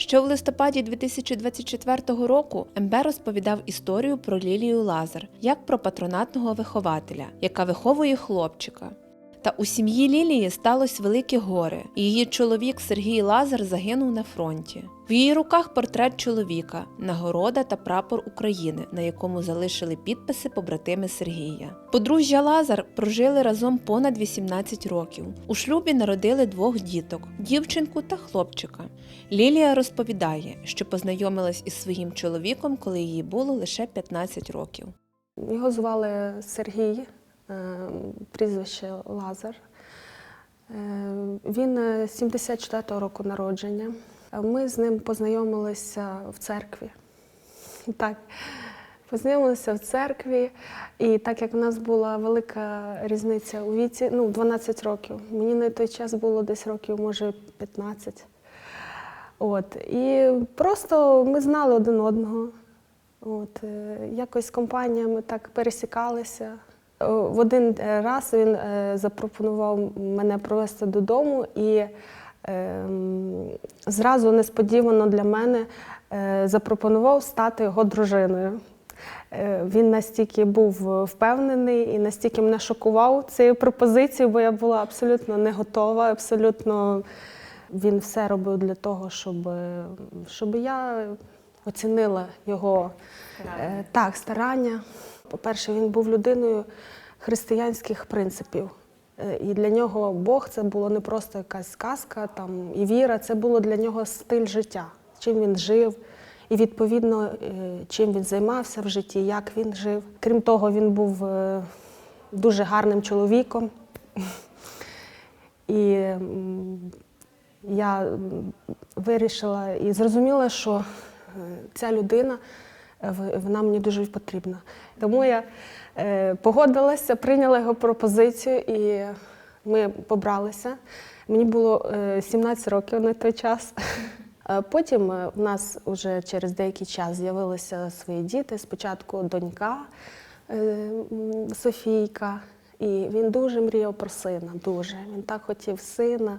Ще в листопаді 2024 року МБ розповідав історію про Лілію Лазар як про патронатного вихователя, яка виховує хлопчика. Та у сім'ї Лілії сталося велике горе, її чоловік Сергій Лазар загинув на фронті. В її руках портрет чоловіка, нагорода та прапор України, на якому залишили підписи побратими Сергія. Подружжя Лазар прожили разом понад 18 років. У шлюбі народили двох діток дівчинку та хлопчика. Лілія розповідає, що познайомилась із своїм чоловіком, коли їй було лише 15 років. Його звали Сергій, прізвище Лазар. Е, Він е, 74-го року народження. Ми з ним познайомилися в церкві. Так, познайомилися в церкві, і так як в нас була велика різниця у віці, ну, 12 років. Мені на той час було десь років, може, 15. От. І просто ми знали один одного. От, е, якось компаніями так пересікалися. Е, В один е, раз він е, запропонував мене провести додому і ем, зразу несподівано для мене запропонував стати його дружиною. Він настільки був впевнений і настільки мене шокував цією пропозицією, бо я була абсолютно не готова, абсолютно він все робив для того, щоб, щоб я оцінила його е, так, старання. По-перше, він був людиною християнських принципів. Е, І для нього Бог це було не просто якась сказка там, і віра, це було для нього стиль життя, чим він жив, і відповідно, е, чим він займався в житті, як він жив. Крім того, він був е, дуже гарним чоловіком. І я вирішила і зрозуміла, що ця людина вона мені дуже потрібна. Тому я е, погодилася, прийняла його пропозицію і ми побралися. Мені було е, 17 років на той час. Е, Потім е, в нас вже через деякий час з'явилися свої діти. Спочатку донька е, Софійка, і він дуже мріяв про сина. Дуже він так хотів сина.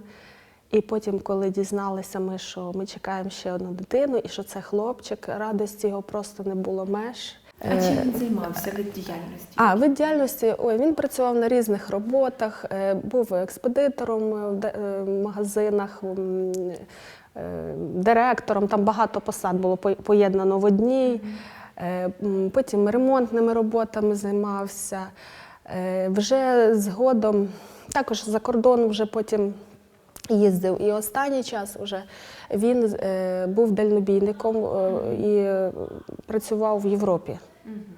І потім, коли дізналися ми, що ми чекаємо ще одну дитину, і що це хлопчик, радості його просто не було меж. А чим він займався від діяльності? А вид діяльності, ой, він працював на різних роботах, е, був експедитором е, в е, магазинах, е, директором. Там багато посад було поєднано в одній. Е, Потім ремонтними роботами займався. Е, Вже згодом, також за кордон вже потім їздив. І останній час вже він е, був дальнобійником е, і працював в Європі.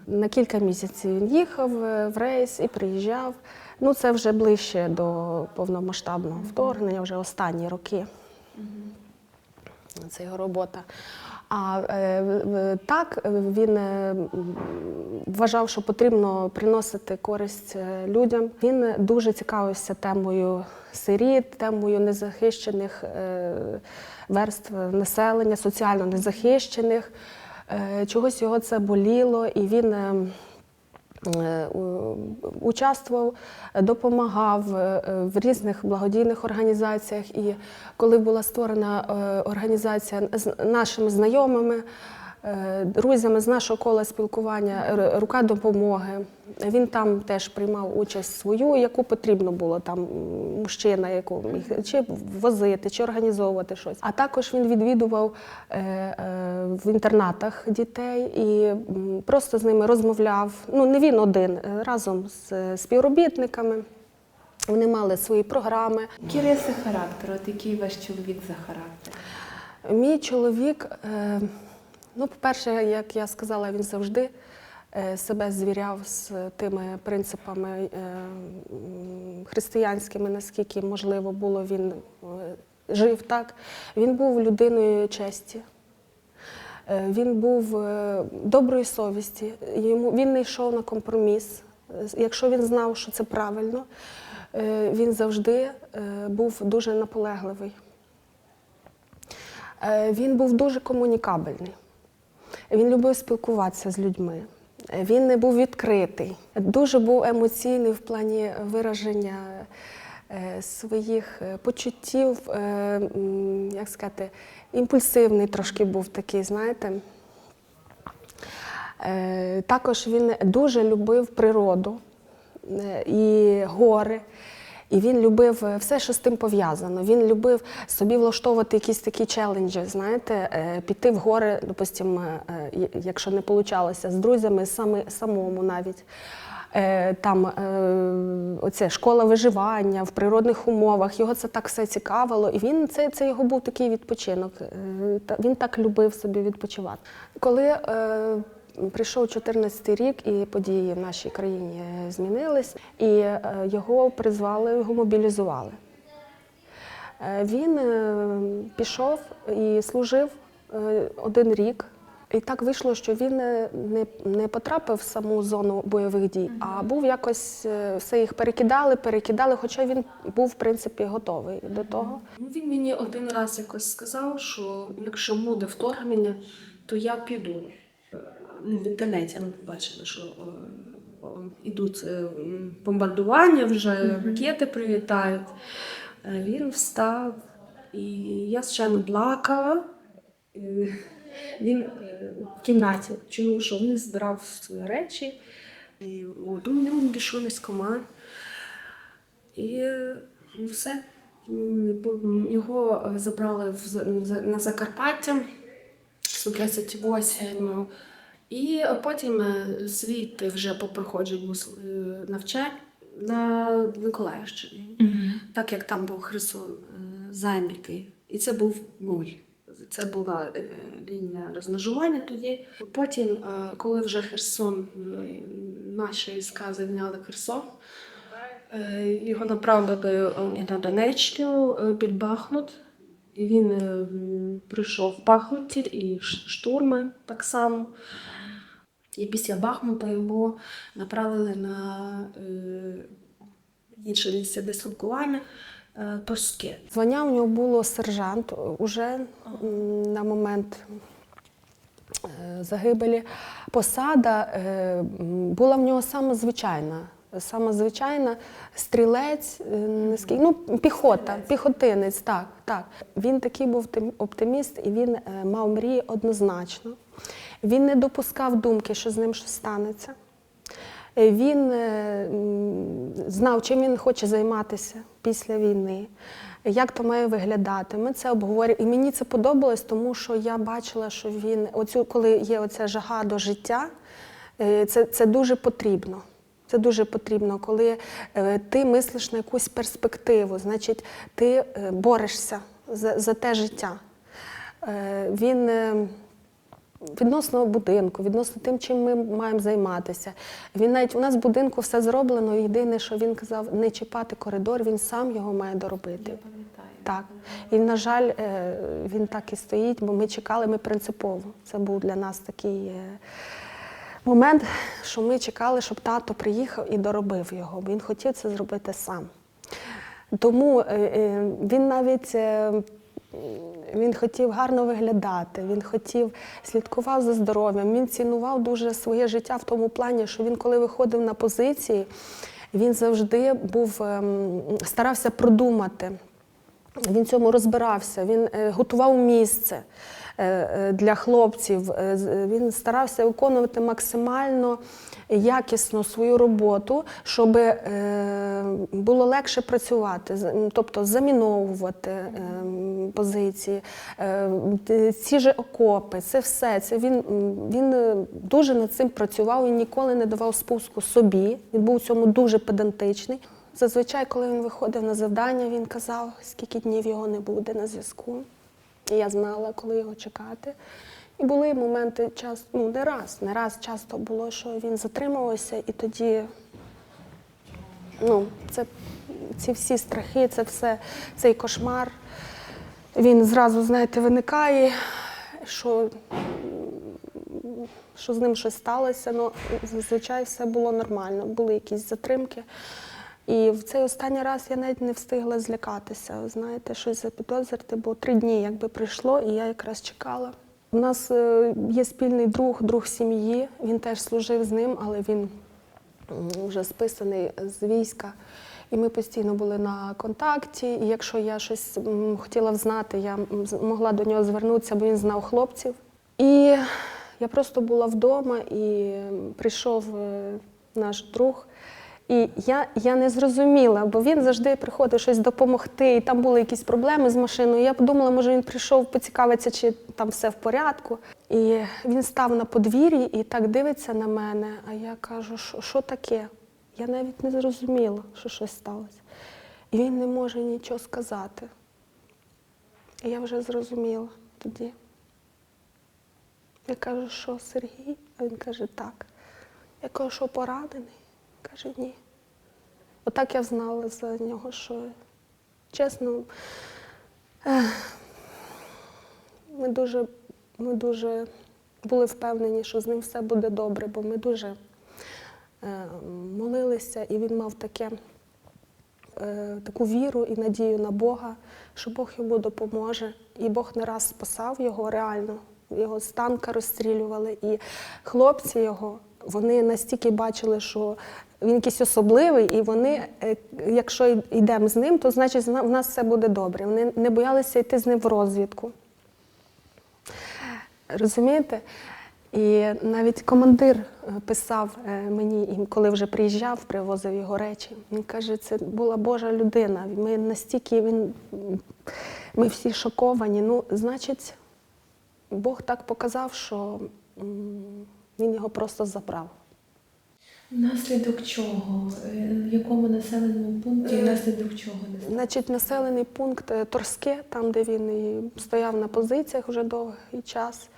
На кілька місяців він їхав е, в рейс і приїжджав. Ну, це вже ближче до повномасштабного вторгнення, вже останні роки. Це його робота. А е, так він е, вважав, що потрібно приносити користь е, людям. Він дуже цікавився темою сиріт, темою незахищених верств населення, соціально незахищених. Чогось його це боліло, і він. Е, участвував, допомагав е, в різних благодійних організаціях. І коли була створена е, організація з нашими знайомими, друзями з нашого кола спілкування, рука допомоги. Він там теж приймав участь свою, яку потрібно було там мужчина, яку міг чи возити, чи організовувати щось. А також він відвідував е, е, в інтернатах дітей і просто з ними розмовляв. Ну не він один, е, разом з е, співробітниками. Вони мали свої програми. Які риси характеру? От який ваш чоловік за характер? Мій чоловік, е, ну, по-перше, як я сказала, він завжди е, себе звіряв з тими принципами е, християнськими, наскільки можливо було, він е, жив так. Він був людиною честі. Він був доброї совісті. Йому він не йшов на компроміс. Якщо він знав, що це правильно, він завжди був дуже наполегливий. Він був дуже комунікабельний. Він любив спілкуватися з людьми. Він не був відкритий, дуже був емоційний в плані вираження е, своїх е, почуттів, е, як сказати, імпульсивний трошки був такий, знаєте. Також він дуже любив природу і гори. І він любив е, все, що з тим пов'язано. Він любив собі влаштовувати якісь такі челенджі, знаєте, е, піти в гори, допустимо, е, якщо не вийшло з друзями, саме, самому навіть. Там оце школа виживання в природних умовах. Його це так все цікавило. І він це, це його був такий відпочинок. Він так любив собі відпочивати. Коли прийшов 14 рік, і події в нашій країні е, змінились, і е, його призвали, його мобілізували. Е, Він пішов і служив один рік. І так вийшло, що він не, не потрапив в саму зону бойових дій, а був якось все їх перекидали, перекидали, хоча він був, в принципі, готовий до того. Ну, він мені один раз якось сказав, що якщо буде вторгнення, то я піду. Ну, В інтернеті ми побачили, що е, о, ідуть е, бомбардування, вже ракети прилітають. Е, Він встав, і я звичайно плакала. Він в кімнаті чув, що він збирав свої речі. І от, у нього пішов військкомат. І ну, все. Його забрали на Закарпаття 138 і потім е, звідти вже по проходженню е, навчань на Миколаївщині. Так як там був Херсон е, зайнятий. І це був нуль. Це була е, лінія розмежування тоді. Потім, е, коли вже Херсон, е, наші війська зайняли Херсон, Е, Його направили е, на Донеччину е, під Бахмут. І він е, прийшов в Бахмуті і штурми так само. І після Бахмута його направили на е, інше місце дислокування е, Торське. Звання у нього було сержант уже м, на момент е, загибелі. Посада е, була в нього саме звичайна. Саме звичайна стрілець, е, скільки- ну, піхота, піхотинець, так, так. Він такий був оптиміст і він е, мав мрії однозначно. Він не допускав думки, що з ним щось станеться. Е, Він е, знав, чим він хоче займатися після війни, як то має виглядати. Ми це обговорюємо. І мені це подобалось, тому що я бачила, що він, оцю, коли є оця жага до життя, е, це, це дуже потрібно. Це дуже потрібно, коли ти мислиш на якусь перспективу, значить, ти борешся за, за те життя. Він відносно будинку, відносно тим, чим ми маємо займатися. Він навіть у нас в будинку все зроблено. Єдине, що він казав, не чіпати коридор, він сам його має доробити. Так. І, на жаль, е, він так і стоїть, бо ми чекали, ми принципово. Це був для нас такий е, момент, що ми чекали, щоб тато приїхав і доробив його, бо він хотів це зробити сам. Тому е, він навіть він хотів гарно виглядати, він хотів слідкував за здоров'ям, він цінував дуже своє життя в тому плані, що він, коли виходив на позиції, він завжди був ем, старався продумати. Він цьому розбирався, він е, готував місце для хлопців. е, Він старався виконувати максимально якісно свою роботу, щоб е, було легше працювати, тобто заміновувати е, позиції, е, ці ж окопи, це все. Це він, він е, дуже над цим працював і ніколи не давав спуску собі. Він був у цьому дуже педантичний. Зазвичай, коли він виходив на завдання, він казав, скільки днів його не буде на зв'язку. І я знала, коли його чекати. І були моменти час, ну не раз, не раз часто було, що він затримувався, і тоді ну, це, ці всі страхи, це все, цей кошмар. Він зразу, знаєте, виникає, що, що з ним щось сталося. Ну, зазвичай все було нормально, були якісь затримки. І в цей останній раз я навіть не встигла злякатися, знаєте, щось запідозрити, бо три дні якби прийшло, і я якраз чекала. У нас е, є спільний друг, друг сім'ї. Він теж служив з ним, але він вже списаний з війська. І ми постійно були на контакті. І якщо я щось хотіла взнати, я могла до нього звернутися, бо він знав хлопців. І я просто була вдома, і прийшов е, наш друг. І я, я не зрозуміла, бо він завжди приходив щось допомогти, і там були якісь проблеми з машиною. Я подумала, може він прийшов поцікавитися, чи там все в порядку. І він став на подвір'ї і так дивиться на мене. А я кажу, що, що таке? Я навіть не зрозуміла, що щось сталося. І він не може нічого сказати. І я вже зрозуміла тоді. Я кажу, що Сергій? А він каже, так. Я кажу, що поранений? Каже, ні. Отак я знала за нього, що чесно, ми дуже, ми дуже були впевнені, що з ним все буде добре, бо ми дуже е, молилися, і він мав таке, е, таку віру і надію на Бога, що Бог йому допоможе. І Бог не раз спасав його реально. Його з танка розстрілювали, і хлопці його вони настільки бачили, що він якийсь особливий, і вони, е, якщо йдемо з ним, то значить в нас все буде добре. Вони не боялися йти з ним в розвідку. Розумієте? І навіть командир е, писав е, мені, коли вже приїжджав, привозив його речі. Він каже, це була Божа людина. Ми настільки він, ми всі шоковані. Ну, значить, Бог так показав, що він його просто забрав. Внаслідок чого? Е, В якому населеному пункті і внаслідок чого не знаю? Значить, населений пункт е, Торське, там, де він і стояв на позиціях вже довгий час.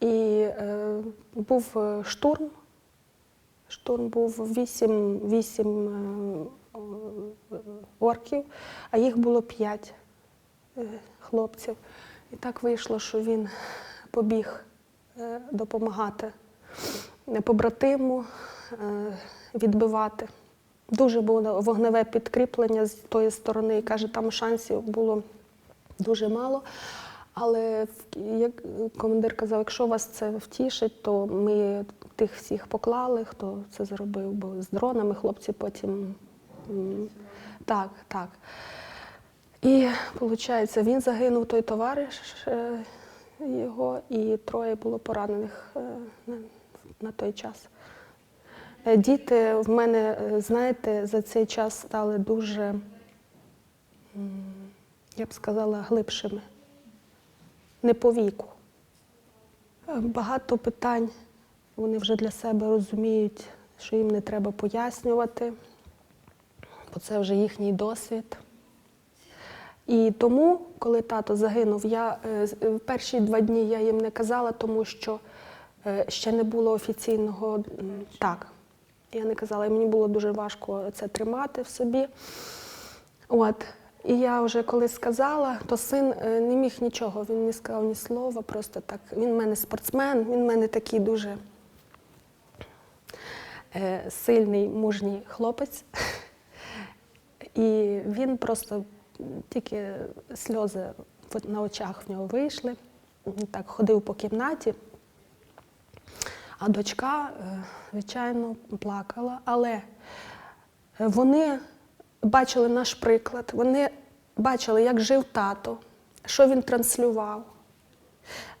І е, був е, штурм. Штурм був вісім, вісім е, е, орків, а їх було п'ять е, хлопців. І так вийшло, що він побіг е, допомагати побратиму, е, відбивати. Дуже було вогневе підкріплення з тої сторони. І каже, там шансів було дуже мало. Але як командир казав, якщо вас це втішить, то ми тих всіх поклали, хто це зробив, бо з дронами хлопці потім. Так, так. І виходить, він загинув той товариш е, його, і троє було поранених е, на той час. Е, Діти в мене, е, знаєте, за цей час стали дуже, я б сказала, глибшими. Не по віку. Е, Багато питань вони вже для себе розуміють, що їм не треба пояснювати, бо це вже їхній досвід. І тому, коли тато загинув, я в перші два дні я їм не казала, тому що ще не було офіційного так. Я не казала, і мені було дуже важко це тримати в собі. От. І я вже коли сказала, то син е, не міг нічого, він не сказав ні слова, просто так. Він в мене спортсмен, він в мене такий дуже е, сильний, мужній хлопець. І він просто тільки сльози на очах в нього вийшли. Так ходив по кімнаті. А дочка, е, звичайно, плакала. Але вони бачили наш приклад, вони бачили, як жив тато, що він транслював,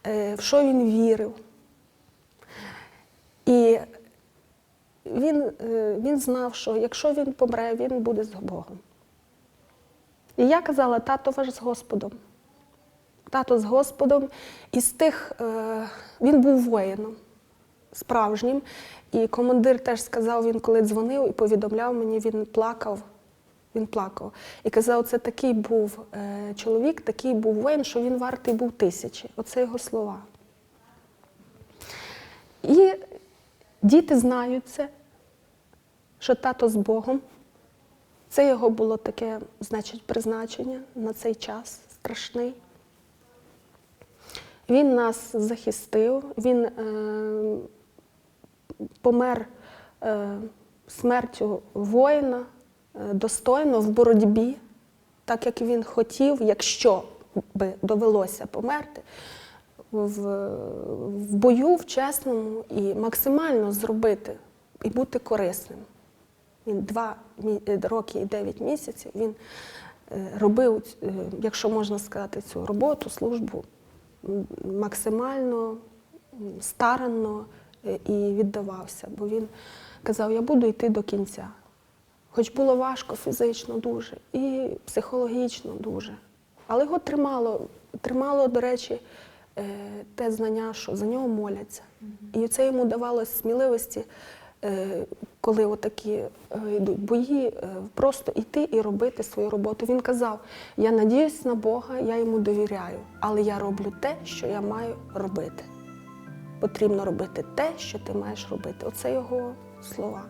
е, в що він вірив. І він, е, він знав, що якщо він помре, він буде з Богом. І я казала, тато ваш з Господом. Тато з Господом. І з тих він був воїном справжнім. І командир теж сказав, він коли дзвонив і повідомляв мені, він плакав. Він плакав. І казав, це такий був е, чоловік, такий був воїн, що він вартий був тисячі. Оце його слова. І діти знають це, що тато з Богом. Це його було таке, значить, призначення на цей час страшний. Він нас захистив, він е, помер е, смертю воїна е, достойно в боротьбі, так як він хотів, якщо би довелося померти, в, в бою, в чесному і максимально зробити і бути корисним. Він два е, роки і дев'ять місяців він робив, якщо можна сказати, цю роботу, службу максимально старанно і віддавався. Бо він казав, я буду йти до кінця. Хоч було важко фізично дуже і психологічно дуже. Але його тримало, тримало, до речі, е, те знання, що за нього моляться. І це йому давало сміливості, е, коли отакі е, йдуть бої, е, просто йти і робити свою роботу. Він казав: я надіюсь на Бога, я йому довіряю, але я роблю те, що я маю робити. Потрібно робити те, що ти маєш робити. Оце його слова.